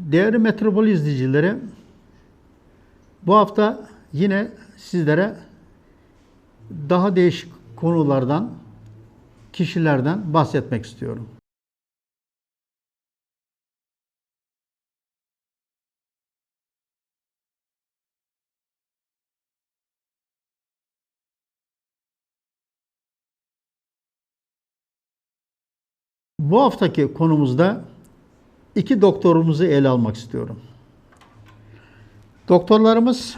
Değerli Metropol izleyicileri, bu hafta yine sizlere daha değişik konulardan, kişilerden bahsetmek istiyorum. Bu haftaki konumuzda iki doktorumuzu ele almak istiyorum. Doktorlarımız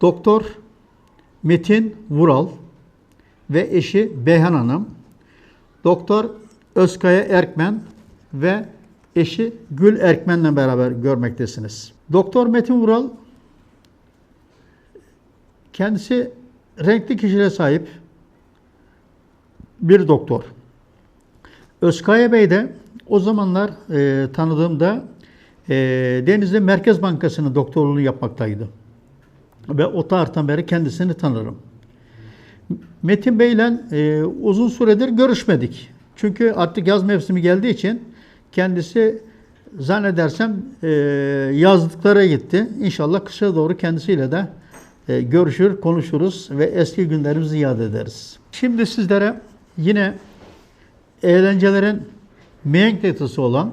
Doktor Metin Vural ve eşi Beyhan Hanım, Doktor Özkaya Erkmen ve eşi Gül Erkmen'le beraber görmektesiniz. Doktor Metin Vural kendisi renkli kişiliğe sahip bir doktor. Özkaya Bey de o zamanlar e, tanıdığımda e, Denizli Merkez Bankası'nın doktorluğunu yapmaktaydı. Ve o tarihten beri kendisini tanırım. Metin Bey'le e, uzun süredir görüşmedik. Çünkü artık yaz mevsimi geldiği için kendisi zannedersem e, yazlıklara gitti. İnşallah kışa doğru kendisiyle de e, görüşür, konuşuruz ve eski günlerimizi yad ederiz. Şimdi sizlere yine eğlencelerin tahtası olan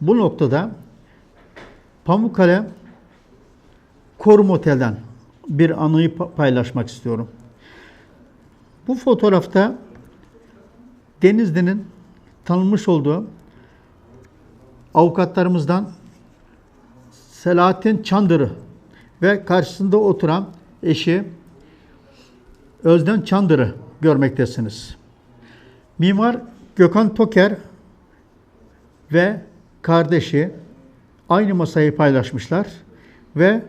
bu noktada Pamukkale Korum Otel'den bir anıyı pa- paylaşmak istiyorum. Bu fotoğrafta Denizli'nin tanınmış olduğu avukatlarımızdan Selahattin Çandırı ve karşısında oturan eşi Özden Çandırı görmektesiniz. Mimar Gökhan Toker ve kardeşi aynı masayı paylaşmışlar ve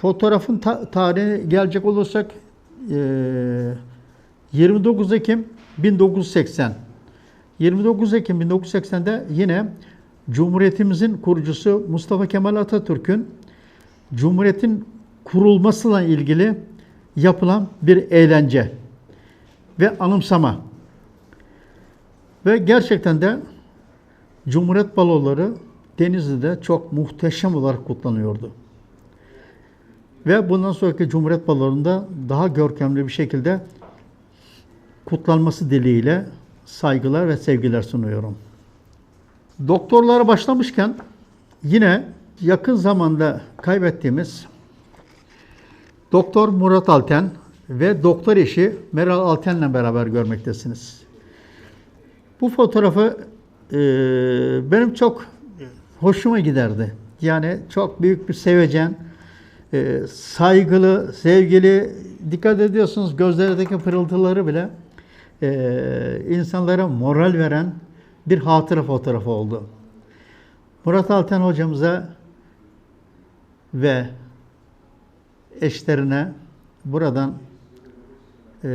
fotoğrafın ta- tarihi gelecek olursak eee, 29 Ekim 1980. 29 Ekim 1980'de yine Cumhuriyetimizin kurucusu Mustafa Kemal Atatürk'ün Cumhuriyetin kurulmasıyla ilgili yapılan bir eğlence ve anımsama. Ve gerçekten de Cumhuriyet baloları Denizli'de çok muhteşem olarak kutlanıyordu. Ve bundan sonraki Cumhuriyet balolarında daha görkemli bir şekilde kutlanması dileğiyle saygılar ve sevgiler sunuyorum. Doktorlara başlamışken yine yakın zamanda kaybettiğimiz Doktor Murat Alten ve doktor eşi Meral Alten'le beraber görmektesiniz. Bu fotoğrafı e, benim çok hoşuma giderdi. Yani çok büyük bir sevecen, e, saygılı, sevgili, dikkat ediyorsunuz gözlerindeki pırıltıları bile e, insanlara moral veren bir hatıra fotoğrafı oldu. Murat Alten hocamıza ve eşlerine buradan eee,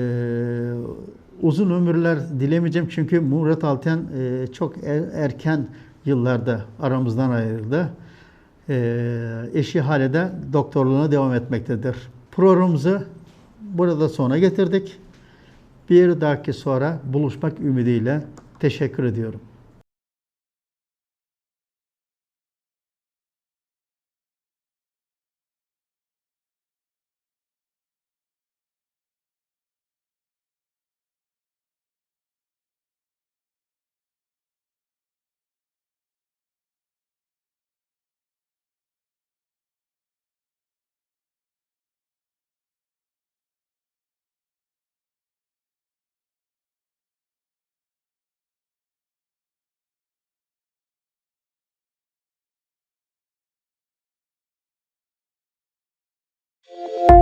uzun ömürler dilemeyeceğim çünkü Murat Alten eee, çok er- erken yıllarda aramızdan ayrıldı. Eee, eşi hala da doktorluğuna devam etmektedir. Programımızı burada sona getirdik. Bir dahaki sonra buluşmak ümidiyle teşekkür ediyorum. you